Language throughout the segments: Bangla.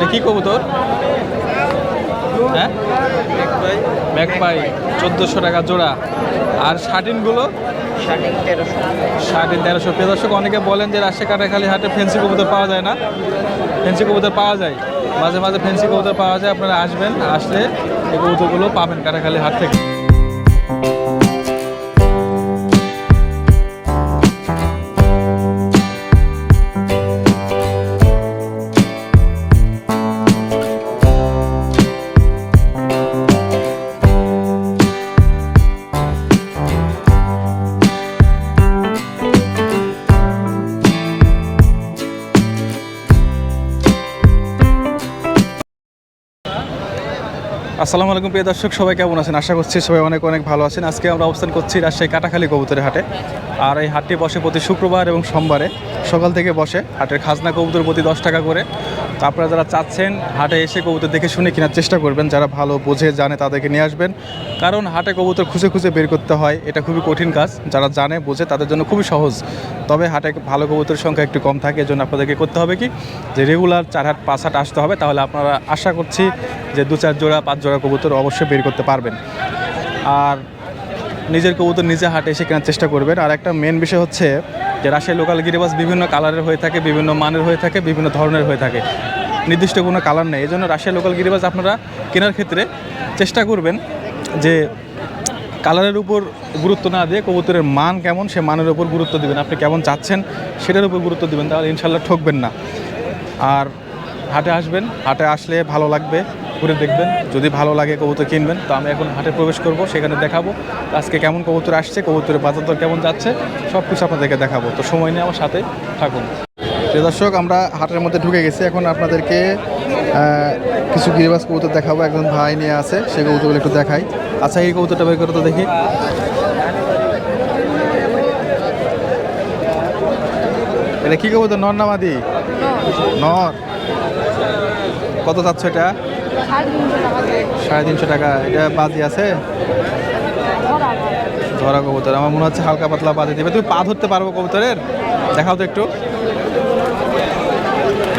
এটা কি কবুতর হ্যাঁ? চোদ্দোশো টাকা জোড়া। আর শার্টিনগুলো? সাড়ে তেরোশো। দর্শক, অনেকে বলেন যে রাজশাহী, কাটাখালি হাটে ফেন্সি কবুতর পাওয়া যায় না। ফেন্সি কবুতর পাওয়া যায়। মাঝে মাঝে ফেন্সি কবুতর পাওয়া যায়, আপনারা আসবেন, আসলে এই কবুতরগুলো পাবেন কাটাখালি হাট থেকে। আসসালামু আলাইকুম প্রিয় দর্শক, সবাই কেমন আছেন? আশা করছি সবাই অনেক অনেক ভালো আছেন। আজকে আমরা অবস্থান করছি রাজশাহী কাটাখালী কবুতরের হাটে। আর এই হাটটি বসে প্রতি শুক্রবার এবং সোমবারে সকাল থেকে বসে। হাটের খাজনা কবুতর প্রতি দশ টাকা করে। আপনারা যারা চাচ্ছেন হাটে এসে কবুতর দেখে শুনে কেনার চেষ্টা করবেন, যারা ভালো বোঝে, জানে তাদেরকে নিয়ে আসবেন। কারণ হাটে কবুতর খুঁজে খুঁজে বের করতে হয়, এটা খুবই কঠিন কাজ। যারা জানে, বোঝে, তাদের জন্য খুবই সহজ। তবে হাটে ভালো কবুতরের সংখ্যা একটু কম থাকে, এজন্য আপনাদেরকে করতে হবে কি? যে রেগুলার চার হাট, পাঁচ হাট আসতে হবে, তাহলে আপনারা আশা করছি যে দু চার জোড়া, পাঁচ জোড়া কবুতর অবশ্যই বের করতে পারবেন। আর নিজের কবুতর নিজে হাটে এসে কেনার চেষ্টা করবেন। আর একটা মেন বিষয় হচ্ছে যে রাজশাহী লোকাল গিরিবাস বিভিন্ন কালারের হয়ে থাকে, বিভিন্ন মানের হয়ে থাকে, বিভিন্ন ধরনের হয়ে থাকে। নির্দিষ্ট কোনো কালার নেই। এই জন্য রাজশাহী লোকাল গিরিবাস আপনারা কেনার ক্ষেত্রে চেষ্টা করবেন যে কালারের উপর গুরুত্ব না দিয়ে কবুতরের মান কেমন, সে মানের উপর গুরুত্ব দিবেন। আপনি কেমন চাচ্ছেন, সেটার উপর গুরুত্ব দিবেন, তাহলে ইনশাল্লাহ ঠকবেন না। আর হাটে আসবেন, হাটে আসলে ভালো লাগবে। ঘুরে দেখবেন। যদি ভালো লাগে কবুতর কিনবেন। তো আমি এখন হাটে প্রবেশ করব সেখানে দেখাবো। আজকে কেমন কবুতর আসছে কবুতরের বাজার দর কেমন যাচ্ছে সব কিছু আপনাদেরকে দেখাবো। তো সময় নিয়ে আমার সাথে থাকুন। প্রিয় দর্শক আমরা হাটের মধ্যে ঢুকে গেছি। এখন আপনাদেরকে কিছু গিরিবাস কবুতর দেখাবো। একজন ভাই নিয়ে আছে সেই কবুতরগুলো একটু দেখাই। আচ্ছা এই কবুতরটা বের করে তো দেখি। এটা কী কবুতর? নর না মাদি? নর। কত যাচ্ছে এটা? সাড়ে তিনশো টাকা। এটা বাজি আছে? ধরা কবুতর। আমার মনে হচ্ছে হালকা পাতলা বাজি দেবে। তুমি পা ধরতে পারব কবুতরের? দেখাও তো একটু।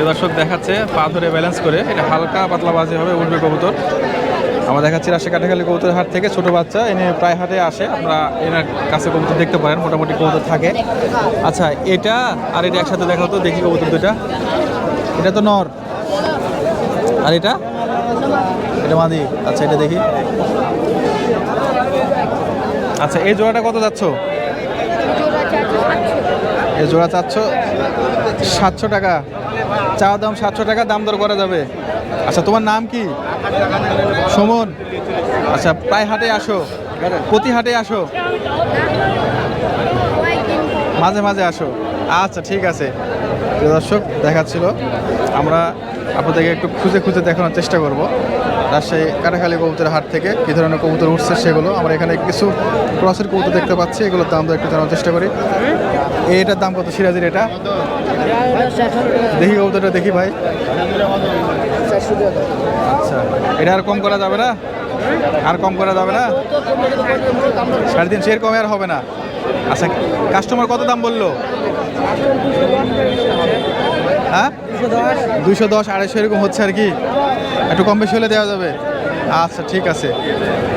দর্শক, দেখাচ্ছে পা ধরে ব্যালেন্স করে। এটা হালকা পাতলা বাজি হবে, উঠবে কবুতর। আমরা দেখাচ্ছি রাজশাহী কাটাখালী কবুতর হাট থেকে। ছোট বাচ্চা এনে প্রায় হাটে আসে। আমরা এনার কাছে কবুতর দেখতে পারেন, মোটামুটি কবুতর থাকে। আচ্ছা এটা আর এটা একসাথে দেখাও তো, দেখি কবুতর দুটা এটা তো নর। আর এটা? এটা মাদি। আচ্ছা এটা দেখি। আচ্ছা এই জোড়াটা কত যাচ্ছ? এই জোড়া চাচ্ছ সাতশো টাকা। চাওয়া দাম সাতশো টাকা, দাম দর করা যাবে। আচ্ছা তোমার নাম কি? সুমন। আচ্ছা প্রায় হাটে আসো। প্রতি হাটে আসো। মাঝে মাঝে আসো। আচ্ছা ঠিক আছে। দর্শক, দেখাচ্ছিল। আমরা আপনাদেরকে একটু খুঁজে খুঁজে দেখানোর চেষ্টা করব। রাজশাহী কাটাখালী কবুতরের হাট থেকে কী ধরনের কবুতর উঠছে সেগুলো। আমরা এখানে কিছু ক্রসের কবুতর দেখতে পাচ্ছি, এগুলোর দাম একটু জানার চেষ্টা করি। এটার দাম কত সিরাজির এটা? দেখি কবুতরটা, দেখি ভাই। আচ্ছা এটা আর কম করা যাবে না? আর কম করা যাবে না? সাড়ে তিনশো এর কমে আর হবে না। আচ্ছা কাস্টমার কত দাম বলল? হ্যাঁ? দুশো দশ, আড়াইশো এরকম হচ্ছে আর কি। একটু কম বেশি হলে দেওয়া যাবে। আচ্ছা ঠিক আছে।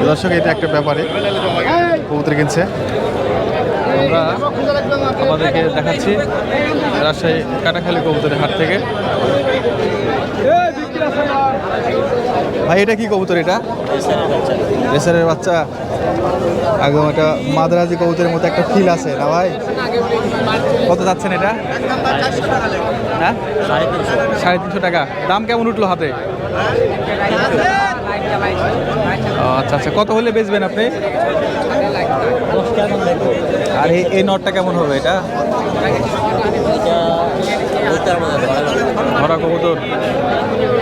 দর্শক, এটা একটা ব্যাপারে কবুতর কিনছে। আমরা আমাদেরকে দেখাচ্ছি রাজশাহী কাটাখালী কবুতরের হাট থেকে। ভাই, এটা কি কবুতর এটা? রেসারের বাচ্চা। একদম একটা মাদ্রাজি কবুতরের মতো একটা ফিল আছে না ভাই? কত যাচ্ছেন এটা? হ্যাঁ সাড়ে তিনশো টাকা। দাম কেমন উঠল হাতে? আচ্ছা আচ্ছা। কত হলে বেচবেন আপনি? আর এই- নটটা কেমন হবে এটা? ধরা কবুতর।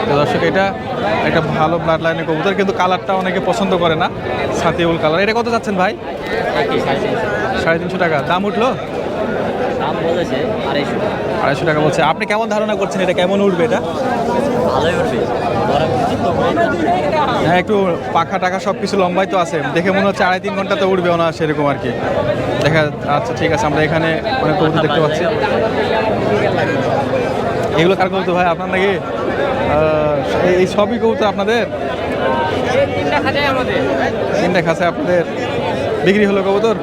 তো দর্শক, এটা একটা ভালো ব্লাড লাইনের কবুতর, কিন্তু কালারটা অনেকে পছন্দ করে না। সাতিউল কালার এটা কত যাচ্ছেন ভাই? সাড়ে তিনশো টাকা। দাম উঠল? দাম বলেছে আড়াইশো। আড়াইশো টাকা বলছে। আপনি কেমন ধারণা করছেন? এটা কেমন উঠবে এটা? ভালোই উঠবে। ধরা উচিত তো হ্যাঁ একটু পাখা টাকা সব কিছু লম্বাই তো আছে। দেখে মনে হচ্ছে আড়াই তিন ঘণ্টা তো উঠবে না সেরকম আর কি। দেখা আচ্ছা ঠিক আছে আমরা এখানে অনেক কবুতর দেখতে পাচ্ছি। এগুলো কার কবুতর ভাই আপনার নাকি? এই- এই সবই কবুতর আপনাদের? তিনটা খাঁচাই আমাদের। তিনটা খাঁচা আপনাদের। বিক্রি হলো কবুতর?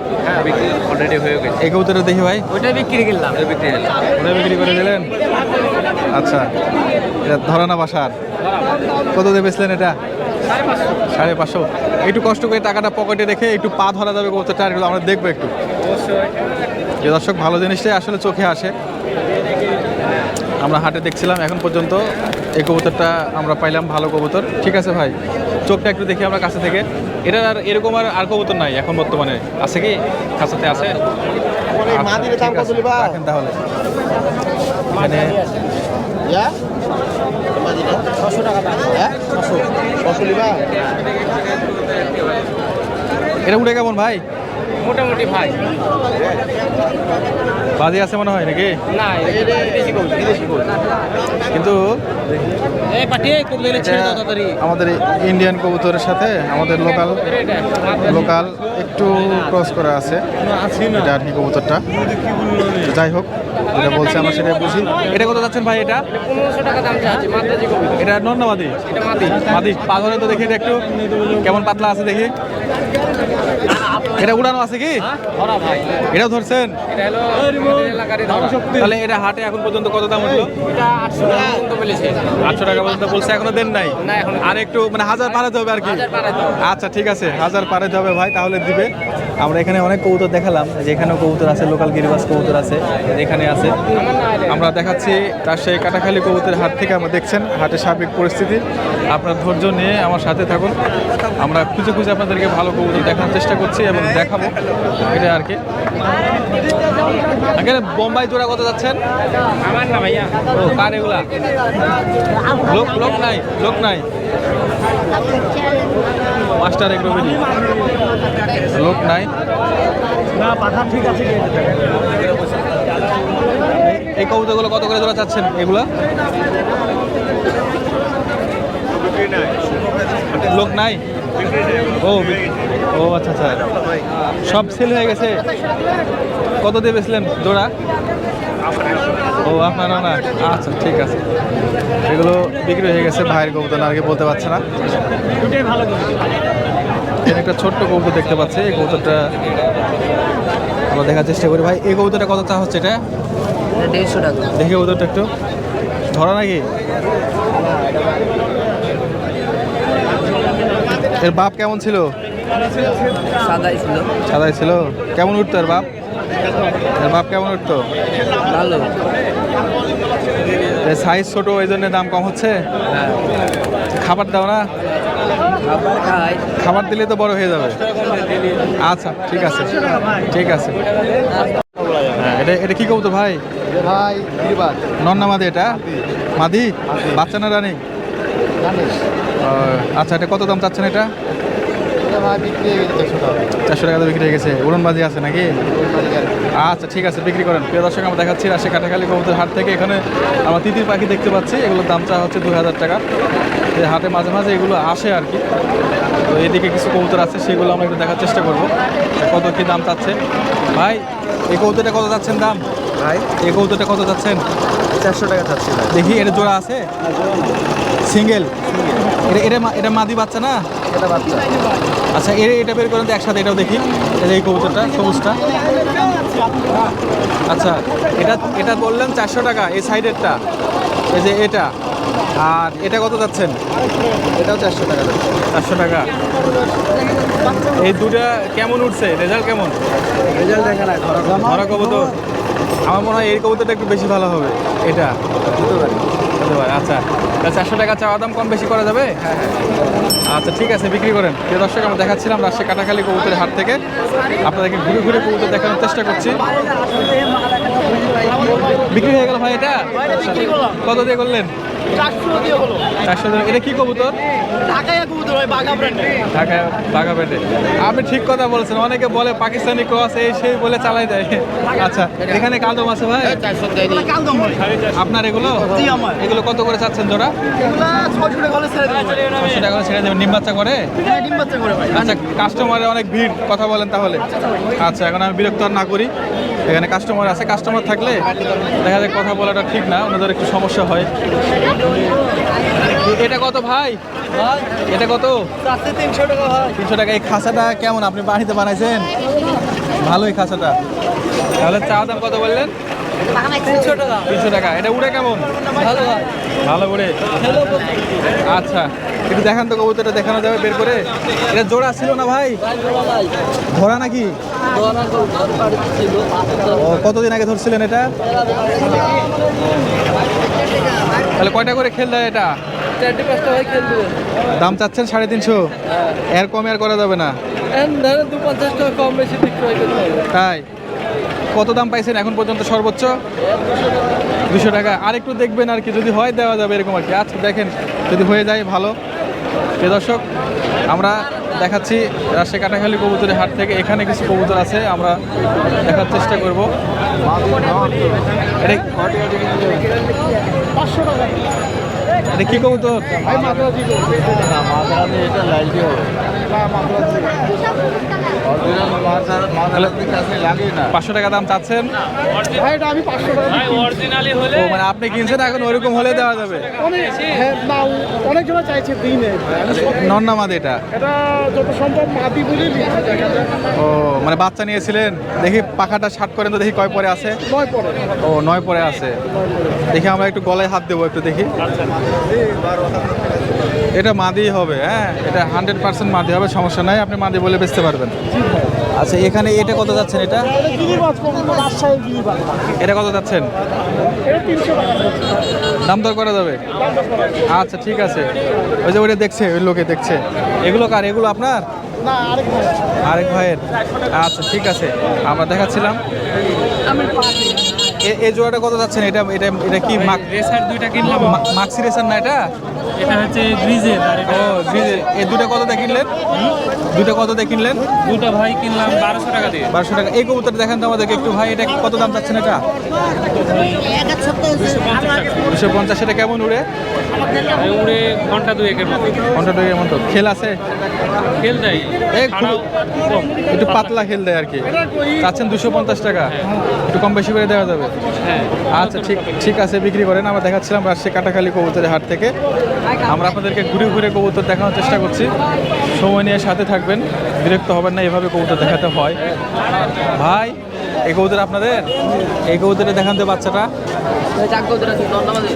বিক্রি অলরেডি হয়ে গেছে। এই কবুতরটা দেখি ভাই। ওইটা বিক্রি করলাম। বিক্রি হলো ওটা বিক্রি করে দিলেন? আচ্ছা এটা ধরানা বাসার। কত দিয়ে বেচলেন এটা? সাড়ে পাঁচশো। একটু কষ্ট করে টাকাটা পকেটে রেখে একটু পা ধরা যাবে কবুতরটা এগুলো আমরা দেখব একটু। যে দর্শক ভালো জিনিসটাই আসলে চোখে আসে। আমরা হাটে দেখছিলাম এখন পর্যন্ত এই কবুতরটা আমরা পাইলাম ভালো কবুতর। ঠিক আছে ভাই চোখটা একটু দেখি আমরা কাছে থেকে। এটা আর এরকম আর আর কবুতর নাই এখন বর্তমানে। আছে কি? কাছাতে আছে। আচ্ছা, ঠিক ছশো টাকা তাহলে এখানে এটা উঠে কেমন ভাই? মোটামুটি ভাই। বাজি আছে মনে হয় নাকি? না কিন্তু আমাদের ইন্ডিয়ান কবুতরের সাথে আমাদের লোকাল লোকাল একটু ক্রস করা আছে। এটা আর কি কবুতরটা? যাই হোক যেটা বলছে আমরা সেটা বুঝি। এটা কত যাচ্ছেন ভাই এটা? পনেরোশো টাকা দাম চাচ্ছি এটা নন্নাবাদি মাদি। মাদি। পাথরে তো দেখি একটু। কেমন পাতলা আছে দেখি? এটা উড়ানো আছে কি? ধরছেন? এটা হলো আমাদের এলাকারই ধরা। তাহলে এটা হাটে এখন পর্যন্ত কত দাম উঠল? আটশো টাকা পর্যন্ত আটশো টাকা পর্যন্ত বলছে এখনও দেন নাই? আর একটু মানে হাজার পারাতে হবে আর কি। আচ্ছা ঠিক আছে হাজার পারাতে হবে ভাই তাহলে দিবে। আমরা এখানে অনেক কবুতর দেখালাম যে এখানেও কবুতর আছে লোকাল গিরিবাস কবুতর আছে এখানে আছে। আমরা দেখাচ্ছি রাজশাহী কাটাখালী কবুতরের হাট থেকে আমরা দেখছেন হাটের সার্বিক পরিস্থিতি। আপনার ধৈর্য নিয়ে আমার সাথে থাকুন। আমরা খুঁজে খুঁজে আপনাদেরকে ভালো কবুতর দেখানোর চেষ্টা করছি এবং দেখাবো। এটা আর কি। এখানে বোম্বাই জোড়া কত যাচ্ছেন? আমার না ভাইয়া। ও কার এগুলা? লোক লোক নাই লোক নাই। মাস্টার এগুলো লোক নাই। না পাঠা ঠিক আছে এই- এই কবুতরগুলো কত করে জোড়া চাচ্ছেন এগুলো? লোক নাই? ও ও আচ্ছা আচ্ছা। সব সেল হয়ে গেছে? কত দিয়ে বেচলেন? জোড়া? ও আপনার না আচ্ছা ঠিক আছে। এগুলো বিক্রি হয়ে গেছে ভাইয়ের কবুতর আগে বলতে পারছে না। একটা ছোট্ট কবুতর দেখতে পাচ্ছি এই কবুতরটা আমরা দেখার চেষ্টা করি। ভাই এই কবুতরটা কত চা হচ্ছে এটা দেড়শো টাকা। দেখি কবুতরটা একটু। ধরা নাকি? এর বাপ কেমন ছিল? সাদাই ছিল। সাদাই ছিল। কেমন উঠতো এর বাপ? এর বাপ কেমন উঠতো? ভালো। এর সাইজ ছোট এই জন্য দাম কম হচ্ছে? হ্যাঁ। খাবার দাও না? খাবার দিলে তো বড় হয়ে যাবে। আচ্ছা ঠিক আছে। ঠিক আছে। হ্যাঁ এটা এটা কি কবুতর ভাই? ভাই নন্না মাদি এটা? মাদি। বাচ্চা না রানিং? আচ্ছা এটা কত দাম চাচ্ছেন এটা? হয়ে চারশো টাকা বিক্রি হয়ে গেছে। উড়নবাজি আছে নাকি? আচ্ছা ঠিক আছে বিক্রি করেন। প্রিয় দর্শক আমরা দেখাচ্ছি রাশি কাটাখালী কবুতর হাট থেকে। এখানে আমরা তিতির পাখি দেখতে পাচ্ছি। এগুলোর দাম চা হচ্ছে দুই হাজার টাকা। এই হাটে মাঝে মাঝে এগুলো আসে আর কি। তো এদিকে কিছু কবুতর আছে সেগুলো আমরা একটু দেখার চেষ্টা করব। কত কী দাম চাচ্ছে? ভাই এই কবুতরটা কত চাচ্ছেন দাম? ভাই? এই কবুতরটা কত চাচ্ছেন? চারশো টাকা চাচ্ছি দেখি এটা জোড়া আছে। সিঙ্গেল? সিঙ্গেল। এটা এটা এটা মাদি বাচ্চা না? এটা বাচ্চা। আচ্ছা এর এটা বের করেন তো একসাথে এটাও দেখি। এই কবুতরটা সবুজটা। আচ্ছা এটা এটা বললেন চারশো টাকা এই সাইডেরটা। এই যে এটা। আর এটা কত যাচ্ছেন? এটাও চারশো টাকা চারশো টাকা। এই দুটা কেমন উঠছে? রেজাল্ট কেমন? রেজাল্ট দেখা না ধরা কবুতর। আমার মনে হয় এই কবুতরটা একটু বেশি ভালো হবে এটা। পারে। আচ্ছা তা চারশো টাকা চাওয়া দাম কম বেশি করা যাবে? আচ্ছা ঠিক আছে বিক্রি করেন। প্রিয় দর্শক আমরা দেখাচ্ছিলাম রাজশাহী কাটাখালী কবুতরের হাট থেকে। আপনাদেরকে ঘুরে ঘুরে কবুতর দেখানোর চেষ্টা করছি। বিক্রি হয়ে গেল ভাই এটা? কত দিয়ে করলেন? চারশো এটা কি কবুতর? ঢাকা বাঘা পেটে আপনি ঠিক কথা বলছেন অনেকে বলে পাকিস্তানি ক্রস এই সেই বলে চালাই দেয় আচ্ছা এখানে কালদম আছে ভাই? আপনার এগুলো? এগুলো কত করে চাচ্ছেন জোড়া? ছশো টাকা ছেড়ে দেবেন। নিম বাচ্চা করে? আচ্ছা কাস্টমারে অনেক ভিড় কথা বলেন তাহলে। আচ্ছা এখন আমি বিরক্ত আর না করি। এখানে কাস্টমার আছে কাস্টমার থাকলে দেখা যায় কথা বলাটা ঠিক না ওনাদের একটু সমস্যা হয়। এটা কত ভাই? এটা কত? তিনশো টাকা ভাই। তিনশো টাকা। এই খাসাটা কেমন? আপনি বাড়িতে বানাইছেন? ভালোই খাসাটা। তাহলে চা দাম কত বললেন? তিনশো টাকা। তিনশো টাকা। এটা উড়ে কেমন? ভালো ভালো উড়ে। আচ্ছা। একটু দেখান তো কবুতরটা দেখানো যাবে বের করে। এটা জোড়া ছিল না ভাই? ধরা নাকি? কতদিন আগে ধরছিলেন এটা? তাহলে কয়টা করে খেল দেয় এটা? চারটে পাঁচটা ভাই খেলবে দাম চাচ্ছেন সাড়ে তিনশো? এর কমে আর করা যাবে না? দু পঞ্চাশ টাকা কম বেশি বিক্রয় করতে হবে। তাই? কত দাম পাইছেন এখন পর্যন্ত সর্বোচ্চ? দুশো টাকা। আর একটু দেখবেন আর কি যদি হয় দেওয়া যাবে এরকম আর কি। আচ্ছা দেখেন যদি হয়ে যায় ভালো। প্রিয় দর্শক আমরা দেখাচ্ছি রাজশাহী কাটাখালী কবুতরের হাট থেকে। এখানে কিছু কবুতর আছে আমরা দেখার চেষ্টা করব। এটা এটা কি মাদ্রাজি এটা লাইট হবে। না পাঁচশো টাকা দাম চাচ্ছেন? ভাই এটা আমি পাঁচশো টাকা ও মানে আপনি কিনছেন এখন ওইরকম হলে দেওয়া যাবে। অনেক হ্যাঁ না অনেক জন চাইছে দিনে। নন্নামাদ এটা? এটা যত সম্ভব মাটি বলে দিচ্ছে দেখা যায় ও মানে বাচ্চা নিয়েছিলেন দেখি পাখাটা শার্ট করেন তো দেখি কয় পরে আছে। নয় পরে। ও নয় পরে আছে। দেখি আমরা একটু গলায় হাত দেবো একটু দেখি। এটা মাদি হবে হ্যাঁ এটা হান্ড্রেড পার্সেন্ট মাদি হবে সমস্যা নাই আপনি মাদি বলে বেচতে পারবেন। আচ্ছা এখানে এটা কত যাচ্ছেন এটা? এটা কত যাচ্ছেন? দাম দর করা যাবে? আচ্ছা ঠিক আছে। ওই যে ওইটা দেখছে ওই লোকে দেখছে। এগুলো কার? এগুলো আপনার? আরেক ভাইয়ের। আচ্ছা ঠিক আছে। আমরা দেখাচ্ছিলাম। এই জোড়াটা কত যাচ্ছেন? এটা এটা এটা কি মাক রেসার দুইটা কিনলাম। মাক্সি রেসার না এটা? এটা হচ্ছে গ্রিজের আর এটা ও এই দুটো কত দিয়ে কিনলেন? দুটো কত দিয়ে কিনলেন? দুটো ভাই কিনলাম বারোশো টাকা দিয়ে। বারোশো টাকা। এই কবুতর দেখেন তো আমাদেরকে একটু। ভাই এটা কত দাম চাচ্ছেন এটা? দুশো পঞ্চাশ। এটা কেমন উড়ে? উড়ে ঘণ্টা দুয়েকের মতো। ঘণ্টা দুই এমন তো খেল আছে? খেল দেয়। একটু পাতলা খেল দেয় আর কি। চাচ্ছেন দুশো পঞ্চাশ টাকা। একটু কম বেশি করে দেওয়া যাবে। হ্যাঁ। আচ্ছা ঠিক ঠিক আছে বিক্রি করেন। আমরা দেখাচ্ছিলাম রাজশাহী কাটাখালী কবুতরের হাট থেকে। আমরা আপনাদেরকে ঘুরে ঘুরে কবুতর দেখানোর চেষ্টা করছি। সময় নিয়ে সাথে থাকবেন বিরক্ত হবেন না এভাবে কবুতর দেখাতে হয়। ভাই এই কবুতর আপনাদের? এই কবুতরে দেখান তো বাচ্চাটা।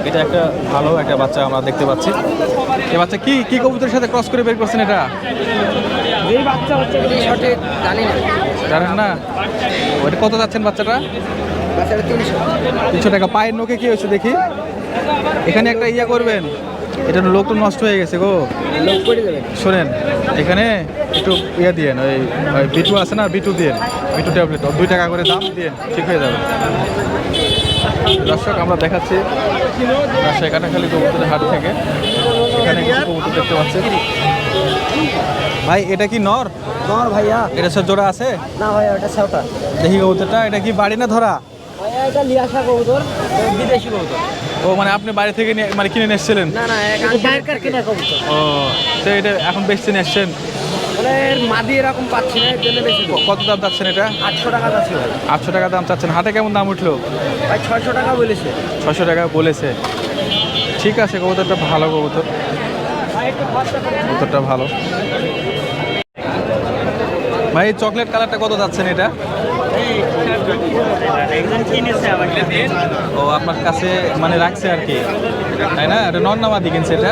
এটা একটা ভালো একটা বাচ্চা আমরা দেখতে পাচ্ছি। এই বাচ্চা কি কি কবুতরের সাথে ক্রস করে বের করছেন এটা? জানেন না? ওটা কত যাচ্ছেন বাচ্চাটা? তিনশো। টাকা। পায়ের নোকে কি হয়েছে দেখি? এখানে একটা ইয়া করবেন। এটা লোক তো নষ্ট হয়ে গেছে গো। লোক শোনেন এখানে একটু ইয়ে দিয়েন ওই বিটু আছে না? বিটু দিয়েন। বিটু ট্যাবলেট দুই টাকা করে দাম দিয়েন ঠিক হয়ে যাবে। দর্শক আমরা দেখাচ্ছি। রাজশাহী কাটাখালী কবুতরের হাট থেকে। এখানে কবুতর দেখতে পাচ্ছি। ভাই এটা কি নর? নর ভাইয়া। এটা সব জোড়া আছে? না ভাইয়া ওটা সেওটা দেখি কবুতরটা এটা কি বাড়ি না ধরা? ভাইয়া এটা লিয়াসা কবুতর বিদেশি কবুতর। ও মানে আপনি বাড়ি থেকে নিয়ে মানে কিনে নিয়ে এসেছিলেন? না না কেনা কবুতর ও তো এটা এখন বেচতে নিয়ে এসছেন? মানে এর মাদি এরকম পাচ্ছি না জন্য বেশি কত দাম চাচ্ছেন এটা? আটশো টাকা যাচ্ছে আটশো টাকা দাম চাচ্ছেন। হাটে কেমন দাম উঠল? ভাই ছয়শো টাকা বলেছে। ছশো টাকা বলেছে। ঠিক আছে কবুতরটা ভালো কবুতর। কবুতরটা ভালো। ভাই এই চকলেট কালারটা কত যাচ্ছেন এটা? ও, আপনার কাছে মানে রাখছে আর কি। তাই না? এটা নন নামাদি কিনছে এটা?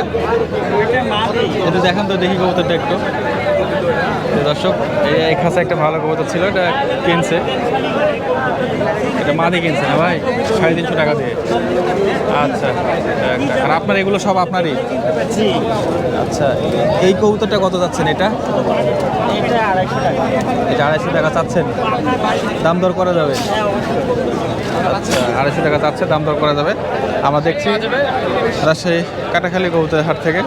এটা দেখেন তো, দেখি কবুতরটা একটু। দর্শক এই খাসে একটা ভালো কবুতর ছিল এটা কিনছে। এটা মাদি কিনছে না ভাই? সাড়ে তিনশো টাকা দিয়ে। আচ্ছা আর আপনার এগুলো সব আপনারই? আচ্ছা এই কবুতরটা কত যাচ্ছেন এটা? এটা আড়াইশো টাকা। চাচ্ছেন? দাম দর করা যাবে? আচ্ছা আড়াইশো টাকা চাচ্ছে দাম দর করা যাবে। আমরা দেখছি রাজশাহী কাটাখালী কবুতরের হাট থেকে।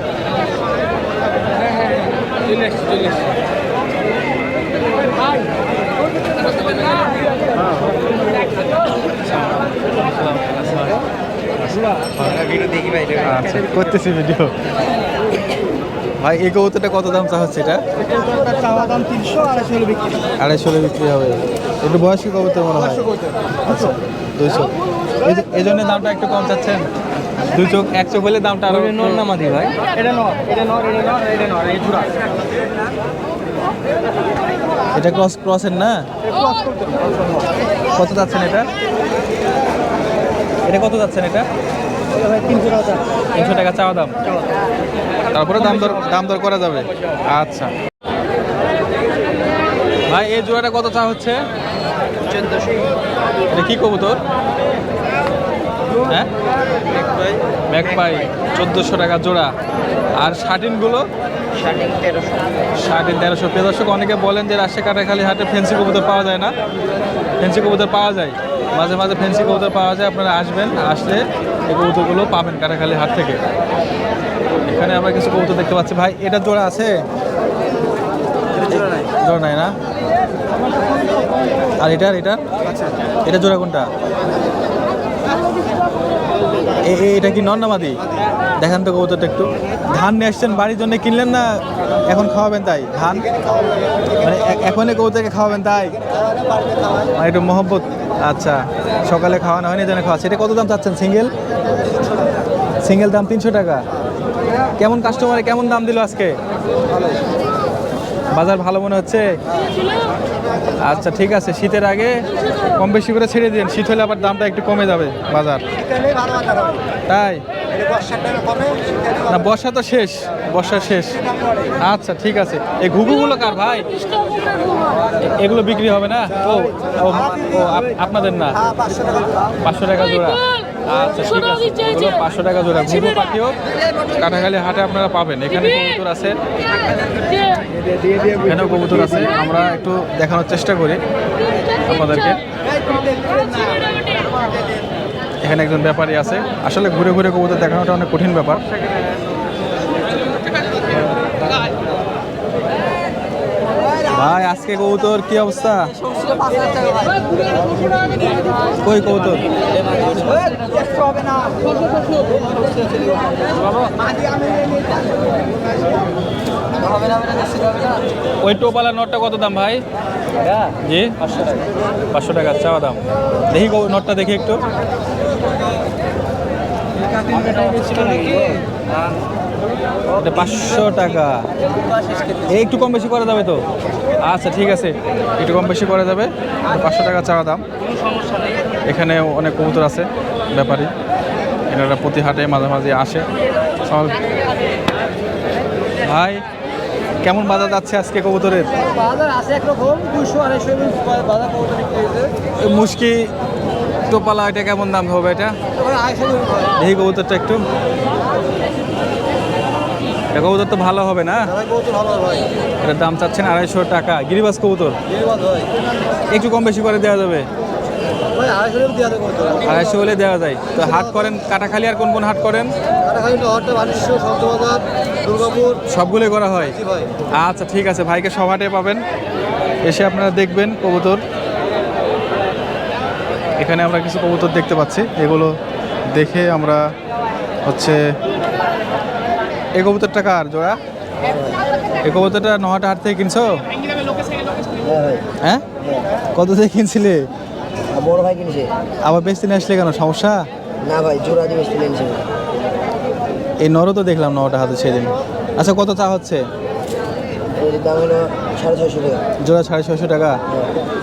আচ্ছা করতেছি ভিডিও। ভাই এই কবুতরটা কত দাম চা হচ্ছে এটা? চাওয়া দাম তিনশো আড়াইশো বিক্রি আড়াইশো বিক্রি হবে। একটু বয়স্ক কবুতর মনে হয়। আচ্ছা দুইশো এই জন্য দামটা একটু কম চাচ্ছেন? দুই চোখ এক চোখ হলে দামটা আরও নর না মাদি ভাই? এটা নর এটা নর এটা নর এটা নর এই জোড়া। এটা ক্রস ক্রসের না? কত যাচ্ছেন এটা? এটা কত যাচ্ছেন এটা? তিনশো টাকা চাওয়া দাম? তারপরে দাম দর দাম দর করা যাবে। আচ্ছা। ভাই, এই জোড়াটা কত চা হচ্ছে? কি কবুতর? হ্যাঁ? ম্যাকপাই, চোদ্দোশো টাকা জোড়া। আর শার্টিনগুলো? শার্টিন তেরোশো। দর্শক, অনেকে বলেন যে রাজশাহী, কাটাখালি হাটে ফেন্সি কবুতর পাওয়া যায় না। ফেন্সি কবুতর পাওয়া যায়। মাঝে মাঝে ফেন্সি কবুতর পাওয়া যায়, আপনারা আসবেন, আসলে এই কবুতরগুলো পাবেন কারাখালি হাট থেকে। এখানে আমরা কিছু কবুতর দেখতে পাচ্ছি। ভাই এটা জোড়া আছে? জোড়া নাই। না? আর এটার এটার? এটা জোড়া কোনটা? এটা কি নন্নামাদি দেখান তো কবুতরটা একটু। ধান নিয়ে আসছেন বাড়ির জন্য কিনলেন না এখন খাওয়াবেন তাই? ধান? মানে এখনই কবুতরকে খাওয়াবেন তাই? মানে একটু মহব্বত। আচ্ছা সকালে খাওয়ানো হয়নি জানে খাওয়া সেটা কত দাম চাচ্ছেন সিঙ্গেল? সিঙ্গেল দাম তিনশো টাকা। কেমন কাস্টমারে কেমন দাম দিল আজকে? বাজার ভালো মনে হচ্ছে? আচ্ছা ঠিক আছে, শীতের আগে কম বেশি করে ছেড়ে দিন শীত হলে আবার দামটা একটু কমে যাবে বাজার। তাই? না বর্ষা তো শেষ বর্ষা শেষ। আচ্ছা ঠিক আছে। এই ঘুঘুগুলো কার ভাই? এগুলো বিক্রি হবে না? ও ও ও আপ- আপনাদের না? পাঁচশো টাকা জোড়া। আচ্ছা ঠিক আছে। পাঁচশো টাকা জোড়া। ঘুঘু পাখিও কাটাখালি হাটে আপনারা পাবেন। এখানে কবুতর আছে। এখানেও কবুতর আছে। আমরা একটু দেখানোর চেষ্টা করি আপনাদেরকে। এখানে একজন ব্যাপারী আছে। আসলে ঘুরে ঘুরে কবুতর দেখানোটা অনেক কঠিন ব্যাপার। ভাই আজকে কবুতর কি অবস্থা? কই কবুতর? ওই টোপালা নটটা কত দাম ভাই? জি? পাঁচশো টাকা। পাঁচশো টাকা চাওয়া দাম। দেখি কো- নটটা দেখি একটু। পাঁচশো টাকা। একটু কম বেশি করা যাবে তো? আচ্ছা ঠিক আছে। একটু কম বেশি করা যাবে। পাঁচশো টাকা চাওয়া দাম। এখানে অনেক কবুতর আছে ব্যাপারী। এনারা প্রতি হাটে মাঝে মাঝে আসে। ভাই কেমন বাজার যাচ্ছে আজকে কবুতরের? বাজার আছে একরকম দুশো আড়াইশো বাজার কত বিক্রি হয়েছে। এই মুশকি টোপালা এটা কেমন দাম হবে এটা? এই কবুতরটা একটু। এটা কবুতর তো ভালো হবে না? এটার দাম চাচ্ছেন আড়াইশো টাকা। গিরিবাস কবুতর? একটু কম বেশি করে দেওয়া যাবে? আড়াইশো হলে দেওয়া যায়। তো হাট করেন কাটাখালি আর কোন কোন হাট করেন? সবগুলোই করা হয়? আচ্ছা ঠিক আছে। ভাইকে সব হাটে পাবেন। এসে আপনারা দেখবেন কবুতর। এখানে আমরা কিছু কবুতর দেখতে পাচ্ছি। এগুলো দেখে আমরা হচ্ছে এই কবুতরটা কার জোড়া? এই কবুতরটা নহাটা হাট থেকে কিনছো? হ্যাঁ? কত থেকে কিনছিলে? বড় ভাই কিনছে। আবার বেশি দিন আসলে কেন সমস্যা? না ভাই জোড়া দিয়ে এই নরও তো দেখলাম নটা হাতে সেদিন। আচ্ছা কত চা হচ্ছে? এর দাম হলো সাড়ে ছয়শো টাকা। জোড়া সাড়ে ছয়শো টাকা?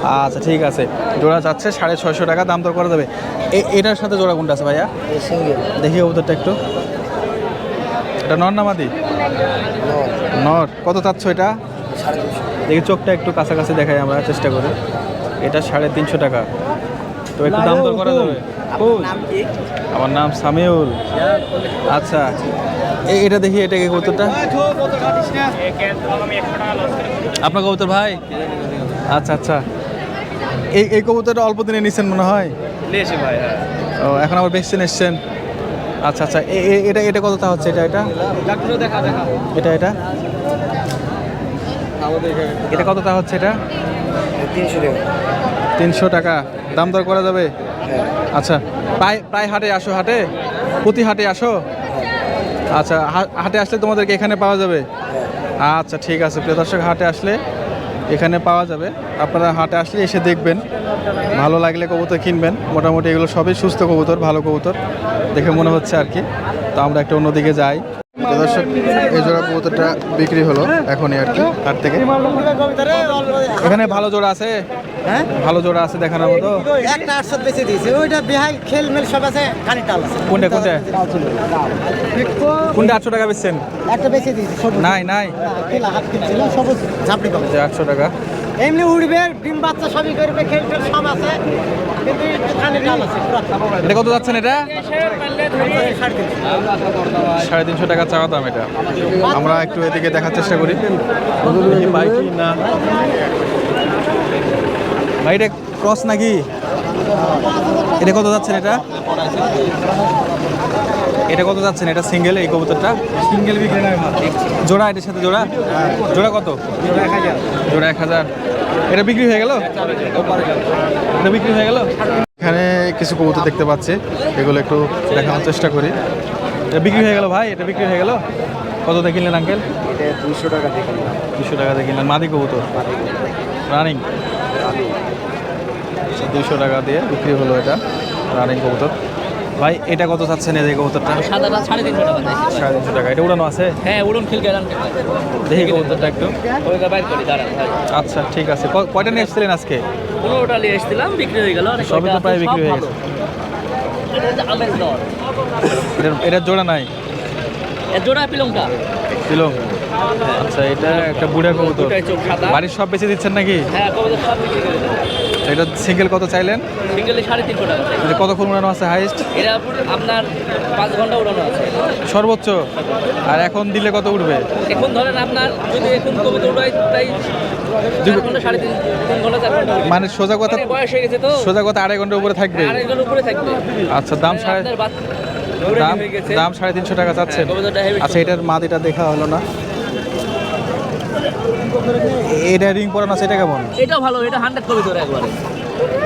আচ্ছা ঠিক আছে। জোড়া যাচ্ছে সাড়ে ছয়শো টাকা দাম দর করা যাবে। এ- এটার সাথে জোড়া কোনটা আছে ভাইয়া? সিঙ্গেল। দেখি কবুতরটা একটু। এটা নর নামাদি নর। কত চাচ্ছ এটা? দেখি চোখটা একটু কাছাকাছি দেখাই আমরা চেষ্টা করি। এটা সাড়ে তিনশো টাকা। তো একটু দাম দর করা যাবে। আমার নাম সামিউল। আচ্ছা। এটা দেখি এটা কি কবুতরটা? আপনার কবুতর ভাই? আচ্ছা আচ্ছা। এই এই কবুতরটা অল্প দিনে নিচ্ছেন মনে হয়? ভাই ও এখন আবার বেশি এসছেন আচ্ছা আচ্ছা। এটা এটা কত তা হচ্ছে? এটা এটা? এটা এটা? এটা কত তা হচ্ছে এটা? তিনশো টাকা। তিনশো টাকা। দাম দর করা যাবে? হ্যাঁ। আচ্ছা। প্রায় প্রায় হাটে আসো হাটে? প্রতি হাটে আসো? আচ্ছা হাটে আসলে তোমাদেরকে এখানে পাওয়া যাবে? আচ্ছা ঠিক আছে। প্রিয় দর্শক, হাটে আসলে এখানে পাওয়া যাবে। আপনারা হাটে আসলে এসে দেখবেন। ভালো লাগলে কবুতর কিনবেন। মোটামুটি এগুলো সবই সুস্থ কবুতর, ভালো কবুতর, দেখে মনে হচ্ছে আর কি। তো আমরা একটা অন্যদিকে যাই। দর্শক এই জোড়া কবুতরটা বিক্রি হলো এখনই আর কি হাট থেকে। এখানে ভালো জোড়া আছে? হ্যাঁ? ভালো জোড়া আছে দেখানোর মতো? একটা আটশো বেশি দিয়েছে। ওইটা বিহাই খেল মেল সব আছে টাল আছে। কোনটা কোনটা? কোনটা আটশো টাকা বেচছেন? একটা বেশি দিয়েছে নাই নাই। খেলা হাত কিনছিল সবুজ ঝাপড়ি যে আটশো টাকা। এমনি উড়বে ডিম বাচ্চা সবই করবে খেল টেল সব আছে। কিন্তু একটু কানে টাল আছে পুরা এটা কত যাচ্ছেন এটা? সাড়ে তিনশো। টাকা চাওয়া দাম এটা। আমরা একটু এদিকে দেখার চেষ্টা করি। না। ভাই এটা ক্রস নাকি? এটা কত যাচ্ছেন এটা? এটা কত যাচ্ছেন? এটা সিঙ্গেল এই কবুতরটা? সিঙ্গেল বিক্রি না জোড়া এটার সাথে জোড়া? জোড়া কত? জোড়া এক হাজার। জোড়া এক হাজার। এটা বিক্রি হয়ে গেল? এটা বিক্রি হয়ে গেল? এখানে কিছু কবুতর দেখতে পাচ্ছি। এগুলো একটু দেখানোর চেষ্টা করি। এটা বিক্রি হয়ে গেল ভাই? এটা বিক্রি হয়ে গেল? কত দিয়ে কিনলেন আঙ্কেল? দুশো টাকা দিয়ে দুশো টাকা দিয়ে কিনলেন। মাদি কবুতর? রানিং? দুশো টাকা দিয়ে বিক্রি হলো এটা। রানিং কবুতর। ভাই এটা কত চাচ্ছেন এই কবুতরটা? সাদাটা সাড়ে তিনশো টাকা সাড়ে তিনশো টাকা। এটা উড়ানো আছে? হ্যাঁ উড়ন খিল গেলাম দেখি। কবুতরটা একটু। ওইটা বাইর করি দাঁড়ান আচ্ছা ঠিক আছে। কয়টা নিয়ে এসেছিলেন আজকে? পনেরোটা নিয়ে এসেছিলাম বিক্রি হয়ে গেল। আর সবই তো প্রায় বিক্রি হয়ে গেছে। এটা জোড়া নাই? জোড়া পিলংটা। দিল আচ্ছা এটা একটা বুড়া কবুতর। বাড়ির সব বেঁচে দিচ্ছেন নাকি? হ্যাঁ কবে সব বিক্রি করে এটা সিঙ্গেল কত চাইলেন? সিঙ্গেলে সাড়ে তিনশো টাকা। এটা কতক্ষণ উড়ানো আছে হাইস্ট এটা আপনার পাঁচ ঘণ্টা উড়ানো আছে। সর্বোচ্চ? আর এখন দিলে কত উঠবে এখন ধরেন আপনার যদি এখন কবিতা উড়াই ঘণ্টা সাড়ে ঘণ্টা ঘণ্টা উড়বে। মানে সোজা কথা মানে বয়স হয়ে গেছে তো। সোজা কথা আড়াই ঘণ্টার উপরে থাকবে। আড়াই ঘণ্টার উপরে থাকবে। আচ্ছা দাম সাড়ে বাত- দৌড়ে দাম দাম সাড়ে তিনশো টাকা চাচ্ছেন। হ্যাঁ, আচ্ছা এটার মাদিটা দেখা হলো না। এটা রিং পরানো আছে এটা কেমন? এটাও ভালো এটা হান্ড্রেড কবি ধরে একবারে।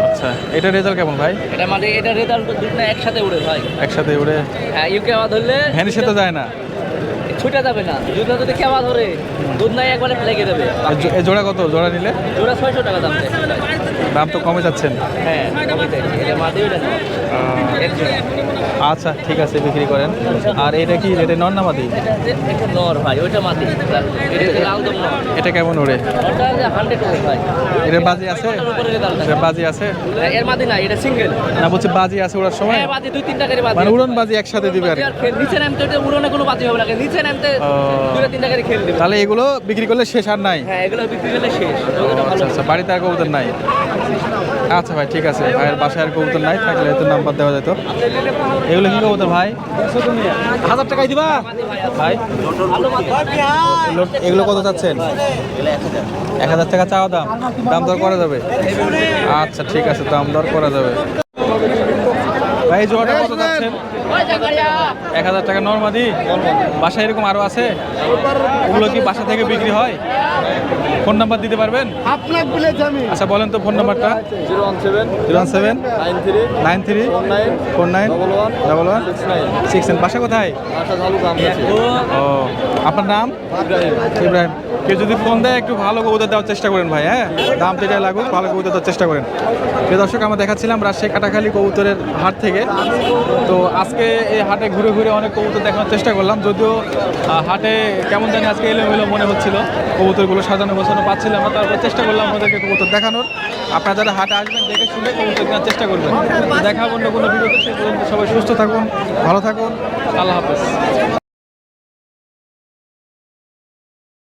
আচ্ছা এটা রেজাল্ট কেমন ভাই? এটা মানে এটা রেজাল্ট দুটো একসাথে উড়ে ভাই। একসাথে উড়ে? হ্যাঁ ইউকে আবার ধরলে ভ্যানিশে তো যায় না। ছুটে যাবে না। যদি ধরে দুধ নাই একবারে লেগে এ জোড়া কত? জোড়া নিলে? জোড়া ছয়শো টাকা দাম। দাম তো কমে যাচ্ছেন। হ্যাঁ কমে যায় এটা মাঝে আচ্ছা ঠিক আছে বিক্রি করেন। আর এটা কি এটা নন না মাদি? এটা নর ভাই ওইটা মাটি এটা নর। এটা কেমন ভাই। এটার বাজি আছে? এটা বাজি আছে? এর না এটা সিঙ্গেল। না বলছি বাজি আছে ওড়ার সময়? হ্যাঁ বাজি দুই তিন টাকারই বাজি মানে উড়ন বাজি একসাথে দিবে আর নিচে নামতে উড়নে কোনো বাজি হবে না নিচে নামতে টাকারই খেল দেবে। তাহলে এগুলো বিক্রি করলে শেষ আর নাই? হ্যাঁ এগুলো বিক্রি করলে শেষ। আচ্ছা আচ্ছা বাড়িতে আর কবুতর নাই? আচ্ছা ভাই, ঠিক আছে। ভাইয়ের বাসায় আর কবুতর নাই, থাকলে হয়তো নাম্বার দেওয়া যেত। এগুলো কি কবুতর ভাই? হাজার টাকায় দিবা? ভাই এগুলো- এগুলো কত চাচ্ছেন? এক হাজার টাকা চাওয়া দাম। দাম দর করা যাবে? আচ্ছা ঠিক আছে, দাম দর করা যাবে। ভাই এই জোড়াটা কত চাচ্ছেন এক হাজার টাকা নর্মাদি বাসায় এরকম আরও আছে? ওগুলো কি বাসা থেকে বিক্রি হয়? ফোন নাম্বার দিতে পারবেন? আপনার আচ্ছা বলেন তো ফোন নাম্বারটা। Zero one seven zero one seven nine three nine three nine four nine double one double one six nine six বাসা কোথায়? ও আপনার নাম? ইব্রাহিম। কেউ যদি ফোন দেয়, একটু ভালো কবুতর দেওয়ার চেষ্টা করেন ভাই হ্যাঁ? দাম যেটা লাগুক, ভালো কবুতর দেওয়ার চেষ্টা করেন। প্রিয় দর্শক, আমরা দেখাচ্ছিলাম রাজশাহী কাটাখালী কবুতরের হাট থেকে। তো আজকে এই হাটে ঘুরে ঘুরে অনেক কবুতর দেখানোর চেষ্টা করলাম। যদিও হাটে কেমন জানি আজকে এলোমেলো মনে হচ্ছিল। কবুতরগুলো সাজানো গোছানো পাচ্ছিলাম না, তারপর চেষ্টা করলাম আমাদেরকে কবুতর দেখানোর। আপনারা যারা হাটে আসবেন, দেখে শুনে কবুতর কেনার চেষ্টা করবেন। দেখা অন্য কোনো ভিডিওতে সেই পর্যন্ত সবাই সুস্থ থাকুন, ভালো থাকুন। আল্লাহ হাফেজ।